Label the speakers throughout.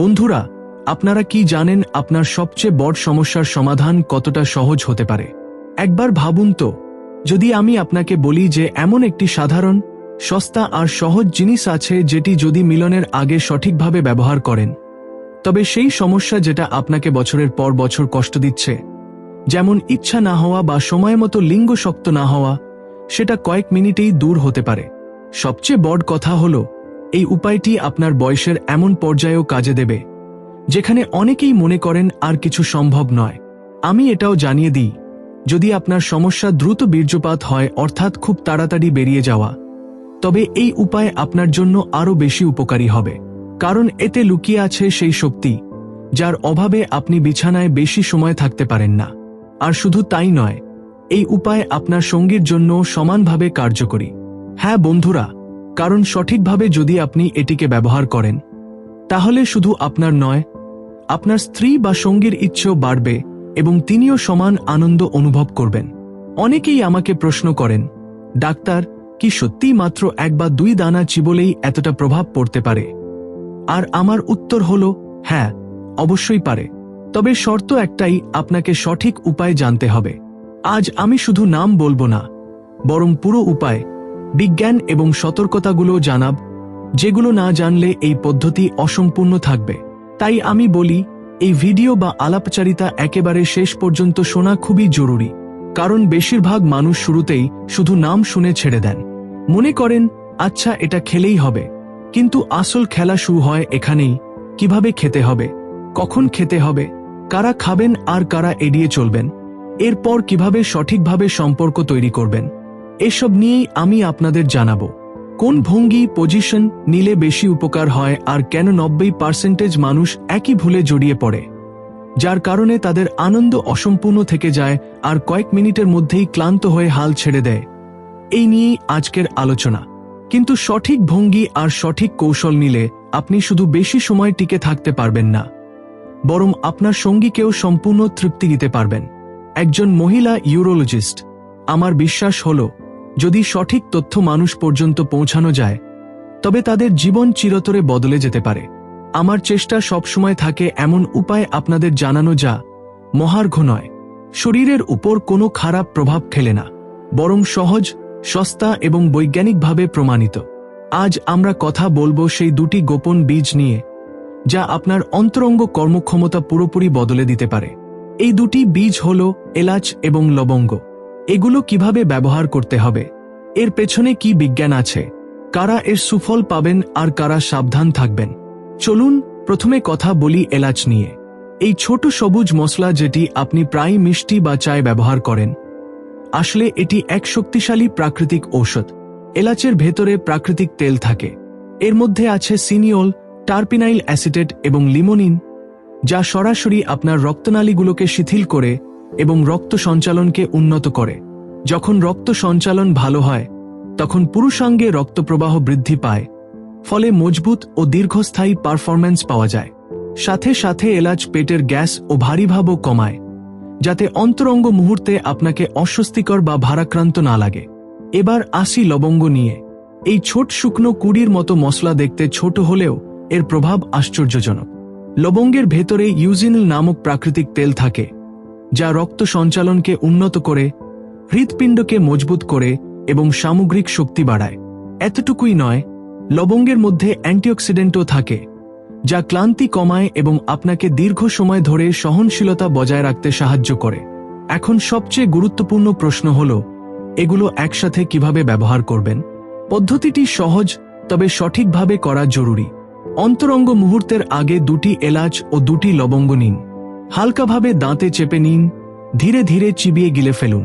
Speaker 1: বন্ধুরা, আপনারা কি জানেন আপনার সবচেয়ে বড় সমস্যার সমাধান কতটা সহজ হতে পারে? একবার ভাবুন তো, যদি আমি আপনাকে বলি যে এমন একটি সাধারণ, সস্তা আর সহজ জিনিস আছে যেটি যদি মিলনের আগে সঠিকভাবে ব্যবহার করেন, তবে সেই সমস্যা যেটা আপনাকে বছরের পর বছর কষ্ট দিচ্ছে, যেমন ইচ্ছা না হওয়া বা সময় মতো লিঙ্গ শক্ত না হওয়া, সেটা কয়েক মিনিটেই দূর হতে পারে। সবচেয়ে বড় কথা হল এই উপায়টি আপনার বয়সের এমন পর্যায়েও কাজে দেবে, যেখানে অনেকেই মনে করেন আর কিছু সম্ভব নয়। আমি এটাও জানিয়ে দিই, যদি আপনার সমস্যা দ্রুত বীর্যপাত হয়, অর্থাৎ খুব তাড়াতাড়ি বেরিয়ে যাওয়া, তবে এই উপায় আপনার জন্য আরও বেশি উপকারী হবে, কারণ এতে লুকিয়ে আছে সেই শক্তি, যার অভাবে আপনি বিছানায় বেশি সময় থাকতে পারেন না। আর শুধু তাই নয়, এই উপায় আপনার সঙ্গীর জন্য সমানভাবে কার্যকরী। হ্যাঁ বন্ধুরা কারণ সঠিকভাবে যদি আপনি এটিকে ব্যবহার করেন, তাহলে শুধু আপনার নয়, আপনার স্ত্রী বা সঙ্গীর ইচ্ছেও বাড়বে এবং তিনিও সমান আনন্দ অনুভব করবেন। অনেকেই আমাকে প্রশ্ন করেন, ডাক্তার, কি সত্যিই মাত্র এক বা দুই দানা চিবলেই এতটা প্রভাব পড়তে পারে? আর আমার উত্তর হল হ্যাঁ অবশ্যই পারে। তবে শর্ত একটাই, আপনাকে সঠিক উপায় জানতে হবে। আজ আমি শুধু নাম বলব না, বরং পুরো উপায় বিজ্ঞান এবং সতর্কতাগুলো জানাব, যেগুলো না জানলে এই পদ্ধতি অসম্পূর্ণ থাকবে। তাই আমি বলি, এই ভিডিও বা আলাপচারিতা একেবারে শেষ পর্যন্ত শোনা খুবই জরুরি, কারণ বেশিরভাগ মানুষ শুরুতেই শুধু নাম শুনে ছেড়ে দেন। মনে করেন আচ্ছা এটা খেলেই হবে। কিন্তু আসল খেলা শুরু হয় এখানেই, কীভাবে খেতে হবে? কখন খেতে হবে? কারা খাবেন আর কারা এড়িয়ে চলবেন? এরপর কীভাবে সঠিকভাবে সম্পর্ক তৈরি করবেন? এসব নিয়েই আমি আপনাদের জানাব। কোন ভঙ্গি পজিশন নিলে বেশি উপকার হয় আর কেন নব্বই পার্সেন্টেজ মানুষ একই ভুলে জড়িয়ে পড়ে? যার কারণে তাদের আনন্দ অসম্পূর্ণ থেকে যায় আর কয়েক মিনিটের মধ্যেই ক্লান্ত হয়ে হাল ছেড়ে দেয়। এই নিয়েই আজকের আলোচনা। কিন্তু সঠিক ভঙ্গি আর সঠিক কৌশল নিলে আপনি শুধু বেশি সময় টিকে থাকতে পারবেন না, বরং আপনার সঙ্গীকেও সম্পূর্ণ তৃপ্তি দিতে পারবেন। একজন মহিলা ইউরোলজিস্ট। আমার বিশ্বাস হল যদি সঠিক তথ্য মানুষ পর্যন্ত পৌঁছানো যায়, তবে তাদের জীবন চিরতরে বদলে যেতে পারে। আমার চেষ্টা সবসময় থাকে এমন উপায় আপনাদের জানানো যা মহার্ঘ নয়। শরীরের উপর কোনো খারাপ প্রভাব ফেলে না, বরং সহজ, সস্তা এবং বৈজ্ঞানিকভাবে প্রমাণিত। আজ আমরা কথা বলব সেই দুটি গোপন বীজ নিয়ে, যা আপনার অন্তরঙ্গ কর্মক্ষমতা পুরোপুরি বদলে দিতে পারে। এই দুটি বীজ হল এলাচ এবং লবঙ্গ। এগুলো কীভাবে ব্যবহার করতে হবে? এর পেছনে কি বিজ্ঞান আছে? কারা এর সুফল পাবেন আর কারা সাবধান থাকবেন? চলুন, প্রথমে কথা বলি এলাচ নিয়ে। এই ছোট সবুজ মশলা যেটি আপনি প্রায় মিষ্টি বা চায় ব্যবহার করেন, আসলে এটি এক শক্তিশালী প্রাকৃতিক ঔষধ। এলাচের ভেতরে প্রাকৃতিক তেল থাকে। এর মধ্যে আছে সিনিওল, টার্পিনাইল অ্যাসিটেট এবং লিমোনিন, যা সরাসরি আপনার রক্তনালীগুলোকে শিথিল করে এবং রক্ত সঞ্চালনকে উন্নত করে। যখন রক্ত সঞ্চালন ভালো হয়, তখন পুরুষাঙ্গে রক্তপ্রবাহ বৃদ্ধি পায়, ফলে মজবুত ও দীর্ঘস্থায়ী পারফরম্যান্স পাওয়া যায়। সাথে সাথে এলাচ পেটের গ্যাস ও ভারীভাবও কমায়, যাতে অন্তরঙ্গ মুহূর্তে আপনাকে অস্বস্তিকর বা ভারাক্রান্ত না লাগে। এবার আসি লবঙ্গ নিয়ে। এই ছোট শুকনো কুড়ির মতো মশলা দেখতে ছোট হলেও এর প্রভাব আশ্চর্যজনক। লবঙ্গের ভেতরে ইউজিনিল নামক প্রাকৃতিক তেল থাকে। যা রক্ত সঞ্চালনকে উন্নত করে, হৃৎপিণ্ডকে মজবুত করে এবং সামগ্রিক শক্তি বাড়ায়। এতটুকুই নয়, লবঙ্গের মধ্যে অ্যান্টিঅক্সিডেন্টও থাকে, যা ক্লান্তি কমায় এবং আপনাকে দীর্ঘ সময় ধরে সহনশীলতা বজায় রাখতে সাহায্য করে। এখন সবচেয়ে গুরুত্বপূর্ণ প্রশ্ন হল, এগুলো একসাথে কীভাবে ব্যবহার করবেন? পদ্ধতিটি সহজ, তবে সঠিকভাবে করা জরুরি। অন্তরঙ্গ মুহূর্তের আগে দুটি এলাচ ও দুটি লবঙ্গ নিন। হালকাভাবে দাঁতে চেপে নিন, ধীরে ধীরে চিবিয়ে গিলে ফেলুন।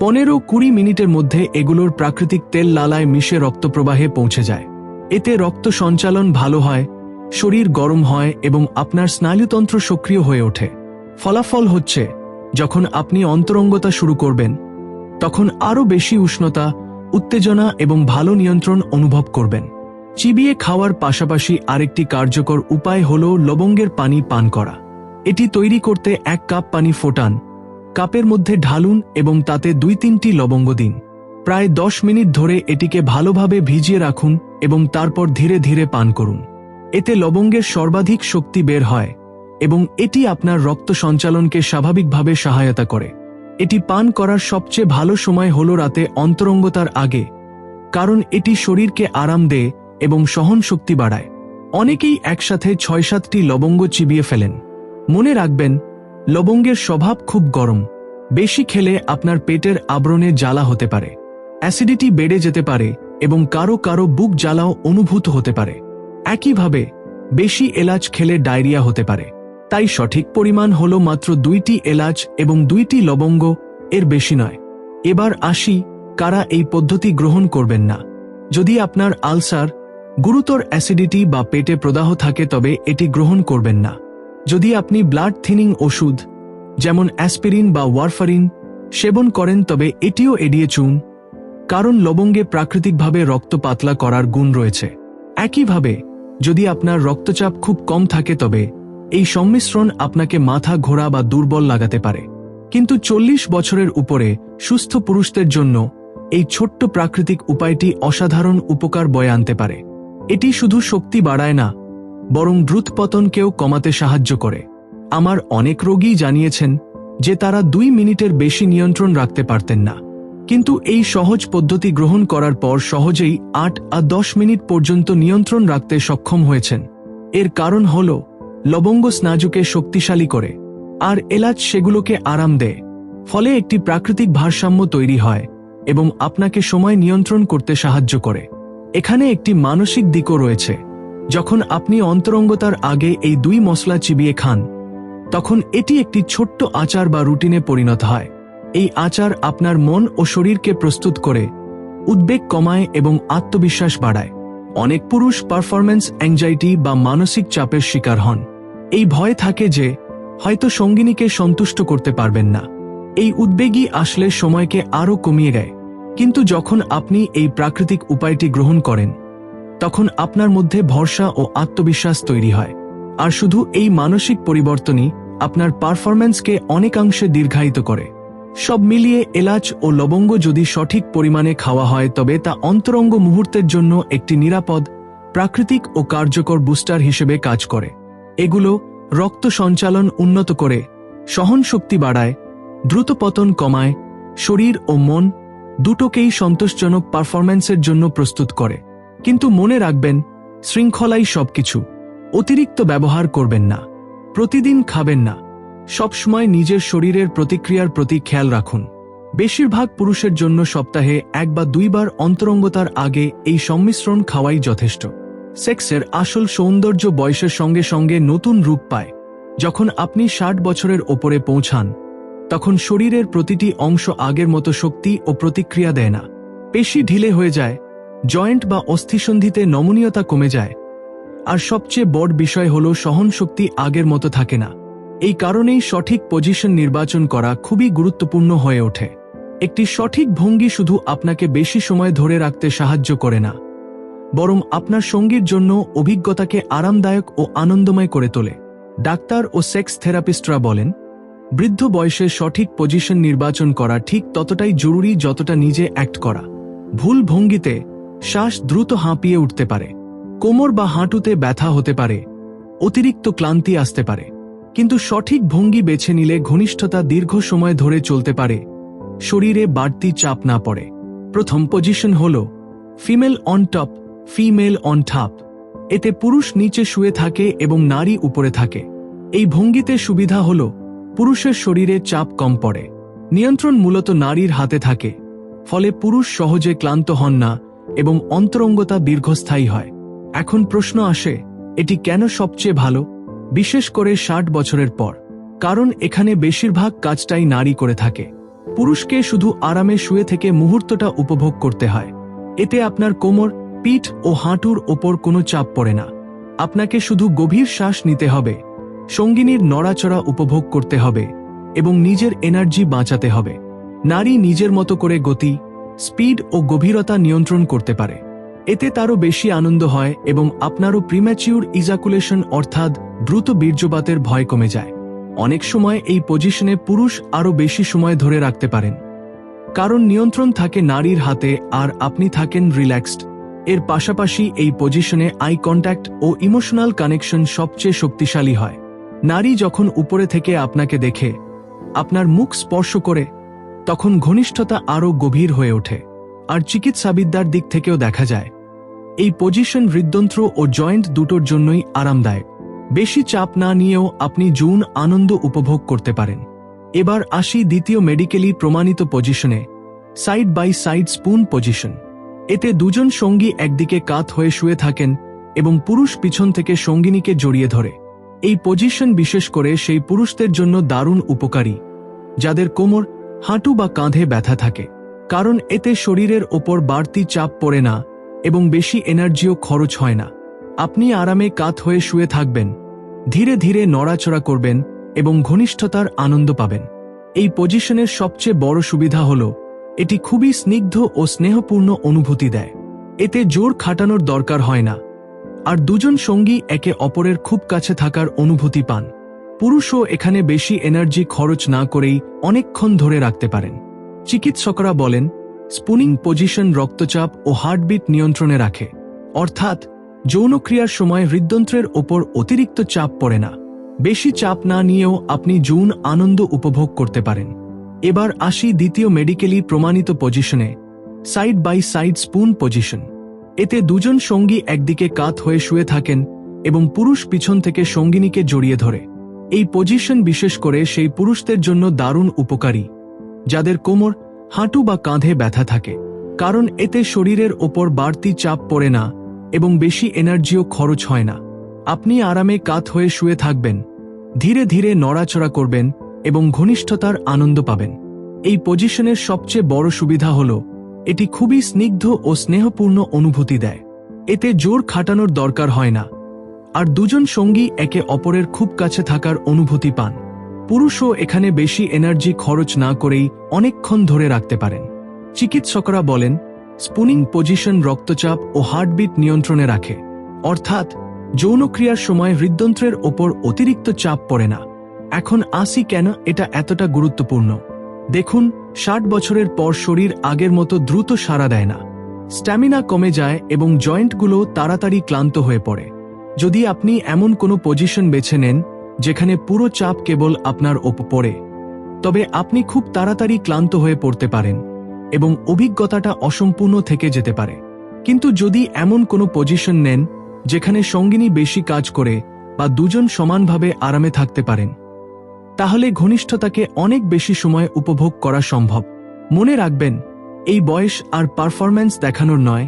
Speaker 1: পনেরো কুড়ি মিনিটের মধ্যে এগুলোর প্রাকৃতিক তেল লালায় মিশে রক্তপ্রবাহে পৌঁছে যায়। এতে রক্ত সঞ্চালন ভালো হয়, শরীর গরম হয় এবং আপনার স্নায়ুতন্ত্র সক্রিয় হয়ে ওঠে। ফলাফল হচ্ছে, যখন আপনি অন্তরঙ্গতা শুরু করবেন, তখন আরও বেশি উষ্ণতা, উত্তেজনা এবং ভালো নিয়ন্ত্রণ অনুভব করবেন। চিবিয়ে খাওয়ার পাশাপাশি আরেকটি কার্যকর উপায় হল লবঙ্গের পানি পান করা। এটি তৈরি করতে এক কাপ পানি ফোটান। কাপের মধ্যে ঢালুন এবং তাতে দুই তিনটি লবঙ্গ দিন। প্রায় দশ মিনিট ধরে এটিকে ভালোভাবে ভিজিয়ে রাখুন এবং তারপর ধীরে ধীরে পান করুন। এতে লবঙ্গের সর্বাধিক শক্তি বের হয় এবং এটি আপনার রক্ত সঞ্চালনকে স্বাভাবিকভাবে সহায়তা করে। এটি পান করার সবচেয়ে ভালো সময় হল রাতে অন্তরঙ্গতার আগে, কারণ এটি শরীরকে আরাম দেয় এবং সহন শক্তি বাড়ায়। অনেকেই একসাথে ছয় সাতটি লবঙ্গ চিবিয়ে ফেলেন। মনে রাখবেন, লবঙ্গের স্বভাব খুব গরম। বেশি খেলে আপনার পেটের আবরণে জ্বালা হতে পারে। অ্যাসিডিটি বেড়ে যেতে পারে এবং কারও কারও বুক জ্বালাও অনুভূত হতে পারে। একইভাবে, বেশি এলাচ খেলে ডায়রিয়া হতে পারে। তাই সঠিক পরিমাণ হল মাত্র দুইটি এলাচ এবং দুইটি লবঙ্গ, এর বেশি নয়। এবার আসি, কারা এই পদ্ধতি গ্রহণ করবেন না। যদি আপনার আলসার, গুরুতর অ্যাসিডিটি বা পেটে প্রদাহ থাকে তবে এটি গ্রহণ করবেন না। যদি আপনি ব্লাড থিনিং ওষুধ, যেমন অ্যাসপিরিন বা ওয়ারফারিন সেবন করেন তবে এটিও এড়িয়ে চুন কারণ লবঙ্গে প্রাকৃতিকভাবে রক্ত পাতলা করার গুণ রয়েছে। একইভাবে, যদি আপনার রক্তচাপ খুব কম থাকে তবে, এই সংমিশ্রণ আপনাকে মাথা ঘোরা বা দুর্বল লাগাতে পারে। কিন্তু চল্লিশ বছরের উপরে সুস্থ পুরুষদের জন্য এই ছোট্ট প্রাকৃতিক উপায়টি অসাধারণ উপকার বয়ে আনতে পারে। এটি শুধু শক্তি বাড়ায় না বরং দ্রুত পতনকেও কমাতে সাহায্য করে। আমার অনেক রোগী জানিয়েছেন যে তারা দুই মিনিটের বেশি নিয়ন্ত্রণ রাখতে পারতেন না। কিন্তু এই সহজ পদ্ধতি গ্রহণ করার পর সহজেই আট আর দশ মিনিট পর্যন্ত নিয়ন্ত্রণ রাখতে সক্ষম হয়েছেন। এর কারণ হল, লবঙ্গ স্নাজুকে শক্তিশালী করে, আর এলাচ সেগুলোকে আরাম দেয়। ফলে একটি প্রাকৃতিক ভারসাম্য তৈরি হয় এবং আপনাকে সময় নিয়ন্ত্রণ করতে সাহায্য করে। এখানে একটি মানসিক দিকও রয়েছে। যখন আপনি অন্তরঙ্গতার আগে এই দুই মশলা চিবিয়ে খান, তখন এটি একটি ছোট্ট আচার বা রুটিনে পরিণত হয়। এই আচার আপনার মন ও শরীরকে প্রস্তুত করে, উদ্বেগ কমায় এবং আত্মবিশ্বাস বাড়ায়। অনেক পুরুষ পারফরম্যান্স, অ্যাংজাইটি বা মানসিক চাপের শিকার হন। এই ভয় থাকে যে, হয়তো সঙ্গিনীকে সন্তুষ্ট করতে পারবেন না। এই উদ্বেগই আসলে সময়কে আরও কমিয়ে দেয়। কিন্তু যখন আপনি এই প্রাকৃতিক উপায়টি গ্রহণ করেন তখন আপনার মধ্যে ভরসা ও আত্মবিশ্বাস তৈরি হয়। আর শুধু এই মানসিক পরিবর্তনই আপনার পারফরম্যান্সকে অনেকাংশে দীর্ঘায়িত করে। সব মিলিয়ে এলাচ ও লবঙ্গ যদি সঠিক পরিমাণে খাওয়া হয়, তবে তা অন্তরঙ্গ মুহূর্তের জন্য একটি নিরাপদ, প্রাকৃতিক ও কার্যকর বুস্টার হিসেবে কাজ করে। এগুলো রক্ত সঞ্চালন উন্নত করে সহনশক্তি বাড়ায়, দ্রুত পতন কমায়, শরীর ও মন দুটোকেই সন্তোষজনক পারফরম্যান্সের জন্য প্রস্তুত করে। কিন্তু মনে রাখবেন, শৃঙ্খলাই সবকিছু। অতিরিক্ত ব্যবহার করবেন না। প্রতিদিন খাবেন না। সবসময় নিজের শরীরের প্রতিক্রিয়ার প্রতি খেয়াল রাখুন। বেশিরভাগ পুরুষের জন্য সপ্তাহে এক বা দুইবার অন্তরঙ্গতার আগে এই সংমিশ্রণ খাওয়াই যথেষ্ট। সেক্সের আসল সৌন্দর্য বয়সের সঙ্গে সঙ্গে নতুন রূপ পায়। যখন আপনি ষাট বছরের ওপরে পৌঁছান, তখন শরীরের প্রতিটি অংশ আগের মতো শক্তি ও প্রতিক্রিয়া দেয় না। পেশি ঢিলে হয়ে যায় জয়েন্ট বা অস্থিসন্ধিতে নমনীয়তা কমে যায়। আর সবচেয়ে বড় বিষয় হল সহনশক্তি আগের মতো থাকে না। এই কারণেই সঠিক পজিশন নির্বাচন করা খুবই গুরুত্বপূর্ণ হয়ে ওঠে। একটি সঠিক ভঙ্গি শুধু আপনাকে বেশি সময় ধরে রাখতে সাহায্য করে না, বরং আপনার সঙ্গীর জন্য অভিজ্ঞতাকে আরামদায়ক ও আনন্দময় করে তোলে। ডাক্তার ও সেক্স থেরাপিস্টরা বলেন, বৃদ্ধ বয়সে সঠিক পজিশন নির্বাচন করা ঠিক ততটাই জরুরি যতটা নিজে অ্যাক্ট করা। ভুল ভঙ্গিতে শ্বাস দ্রুত হাঁপিয়ে উঠতে পারে। কোমর বা হাঁটুতে ব্যথা হতে পারে। অতিরিক্ত ক্লান্তি আসতে পারে। কিন্তু সঠিক ভঙ্গি বেছে নিলে ঘনিষ্ঠতা দীর্ঘ সময় ধরে চলতে পারে। শরীরে বাড়তি চাপ না পড়ে। প্রথম পজিশন হল, female on top, female on ঠাপ। এতে পুরুষ নিচে শুয়ে থাকে এবং নারী উপরে থাকে। এই ভঙ্গিতে সুবিধা হল, পুরুষের শরীরে চাপ কম পড়ে। নিয়ন্ত্রণ মূলত নারীর হাতে থাকে। ফলে পুরুষ সহজে ক্লান্ত হন না। এবং অন্তরঙ্গতা দীর্ঘস্থায়ী হয়। এখন প্রশ্ন আসে, এটি কেন সবচেয়ে ভালো? বিশেষ করে ষাট বছরের পর। কারণ এখানে বেশিরভাগ কাজটাই নারী করে থাকে। পুরুষকে শুধু আরামে শুয়ে থেকে মুহূর্তটা উপভোগ করতে হয়। এতে আপনার কোমর, পিঠ ও হাঁটুর ওপর কোনো চাপ পড়ে না। আপনাকে শুধু গভীর শ্বাস নিতে হবে। সঙ্গিনীর নড়াচড়া উপভোগ করতে হবে এবং নিজের এনার্জি বাঁচাতে হবে। নারী নিজের মতো করে গতি স্পিড ও গভীরতা নিয়ন্ত্রণ করতে পারে। এতে তারও বেশি আনন্দ হয় এবং আপনারও প্রিম্যাচিউর ইজাকুলেশন অর্থাৎ দ্রুত বীর্যপাতের ভয় কমে যায়। অনেক সময় এই পজিশনে পুরুষ আরও বেশি সময় ধরে রাখতে পারেন। কারণ নিয়ন্ত্রণ থাকে নারীর হাতে আর আপনি থাকেন রিল্যাক্সড এর পাশাপাশি এই পজিশনে আই কন্ট্যাক্ট ও ইমোশনাল কানেকশন সবচেয়ে শক্তিশালী হয়। নারী যখন উপরে থেকে আপনাকে দেখে, আপনার মুখ স্পর্শ করে তখন ঘনিষ্ঠতা আরও গভীর হয়ে ওঠে, আর চিকিৎসাবিদ্যার দিক থেকেও দেখা যায়। এই পজিশন হৃদযন্ত্র ও জয়েন্ট দুটোর জন্যই আরামদায়ক। বেশি চাপ না নিয়েও আপনি জুন আনন্দ উপভোগ করতে পারেন। এবার আসি দ্বিতীয় মেডিকেলি প্রমাণিত পজিশনে, side by side spoon position. এতে দুজন সঙ্গী একদিকে কাত হয়ে শুয়ে থাকেন এবং পুরুষ পিছন থেকে সঙ্গিনীকে জড়িয়ে ধরে। এই পজিশন বিশেষ করে সেই পুরুষদের জন্য দারুণ উপকারী, যাদের কোমর হাঁটু বা কাঁধে ব্যথা থাকে, কারণ এতে শরীরের ওপর বাড়তি চাপ পড়ে না এবং বেশি এনার্জিও খরচ হয় না। আপনি আরামে কাত হয়ে শুয়ে থাকবেন, ধীরে ধীরে নড়াচড়া করবেন এবং ঘনিষ্ঠতার আনন্দ পাবেন। এই পজিশনের সবচেয়ে বড় সুবিধা হল, এটি খুবই স্নিগ্ধ ও স্নেহপূর্ণ অনুভূতি দেয়। এতে জোর খাটানোর দরকার হয় না। আর দুজন সঙ্গী একে অপরের খুব কাছে থাকার অনুভূতি পান। পুরুষও এখানে বেশি এনার্জি খরচ না করেই অনেকক্ষণ ধরে রাখতে পারেন। চিকিৎসকরা বলেন, স্পুনিং পজিশন রক্তচাপ ও হার্টবিট নিয়ন্ত্রণে রাখে। অর্থাৎ, যৌনক্রিয়ার সময় হৃদযন্ত্রের ওপর অতিরিক্ত চাপ পড়ে না। বেশি চাপ না নিয়েও আপনি জুন আনন্দ উপভোগ করতে পারেন। এবার আসি দ্বিতীয় মেডিকেলি প্রমাণিত পজিশনে, side by side spoon position. এতে দুজন সঙ্গী একদিকে কাত হয়ে শুয়ে থাকেন এবং পুরুষ পিছন থেকে সঙ্গিনীকে জড়িয়ে ধরে। এই পজিশন বিশেষ করে সেই পুরুষদের জন্য দারুণ উপকারী, যাদের কোমর, হাঁটু বা কাঁধে ব্যথা থাকে, কারণ এতে শরীরের ওপর বাড়তি চাপ পড়ে না এবং বেশি এনার্জিও খরচ হয় না। আপনি আরামে কাত হয়ে শুয়ে থাকবেন, ধীরে ধীরে নড়াচড়া করবেন এবং ঘনিষ্ঠতার আনন্দ পাবেন। এই পজিশনের সবচেয়ে বড় সুবিধা হল, এটি খুবই স্নিগ্ধ ও স্নেহপূর্ণ অনুভূতি দেয়। এতে জোর খাটানোর দরকার হয় না। আর দুজন সঙ্গী একে অপরের খুব কাছে থাকার অনুভূতি পান। পুরুষও এখানে বেশি এনার্জি খরচ না করেই অনেকক্ষণ ধরে রাখতে পারেন। চিকিৎসকরা বলেন, স্পুনিং পজিশন রক্তচাপ ও হার্টবিট নিয়ন্ত্রণে রাখে। অর্থাৎ, যৌনক্রিয়ার সময় হৃদযন্ত্রের ওপর অতিরিক্ত চাপ পড়ে না। এখন আসি কেন এটা এতটা গুরুত্বপূর্ণ? দেখুন, ষাট বছরের পর শরীর আগের মতো দ্রুত সাড়া দেয় না। স্ট্যামিনা কমে যায় এবং জয়েন্টগুলো তাড়াতাড়ি ক্লান্ত হয়ে পড়ে। যদি আপনি এমন কোনো পজিশন বেছে নেন, যেখানে পুরো চাপ কেবল আপনার ওপ পড়ে, তবে আপনি খুব তাড়াতাড়ি ক্লান্ত হয়ে পড়তে পারেন এবং অভিজ্ঞতাটা অসম্পূর্ণ থেকে যেতে পারে। কিন্তু যদি এমন কোনো পজিশন নেন, যেখানে সঙ্গিনী বেশি কাজ করে বা দুজন সমানভাবে আরামে থাকতে পারেন, তাহলে ঘনিষ্ঠতাকে অনেক বেশি সময় উপভোগ করা সম্ভব। মনে রাখবেন, এই বয়স আর পারফরম্যান্স দেখানোর নয়,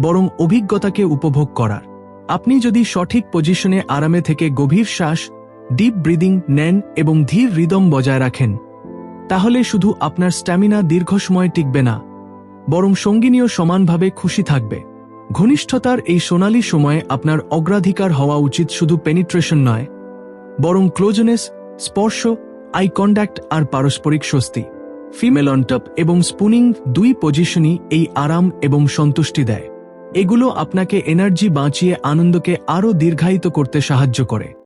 Speaker 1: বরং অভিজ্ঞতাকে উপভোগ করার। আপনি যদি সঠিক পজিশনে আরামে থেকে গভীর শ্বাস ডিপ ব্রিদিং নেন এবং ধীর রিদম বজায় রাখেন, তাহলে শুধু আপনার স্ট্যামিনা দীর্ঘ সময় টিকবে না, বরং সঙ্গিনীও সমানভাবে খুশি থাকবে। ঘনিষ্ঠতার এই সোনালি সময়ে আপনার অগ্রাধিকার হওয়া উচিত শুধু পেনিট্রেশন নয়, বরং ক্লোজনেস স্পর্শ আই কন্ট্যাক্ট আর পারস্পরিক স্বস্তি। ফিমেল অনটপ এবং স্পুনিং দুই পজিশনই এই আরাম এবং সন্তুষ্টি দেয়। এগুলো আপনাকে এনার্জি বাঁচিয়ে আনন্দকে আরও দীর্ঘায়িত করতে সাহায্য করে।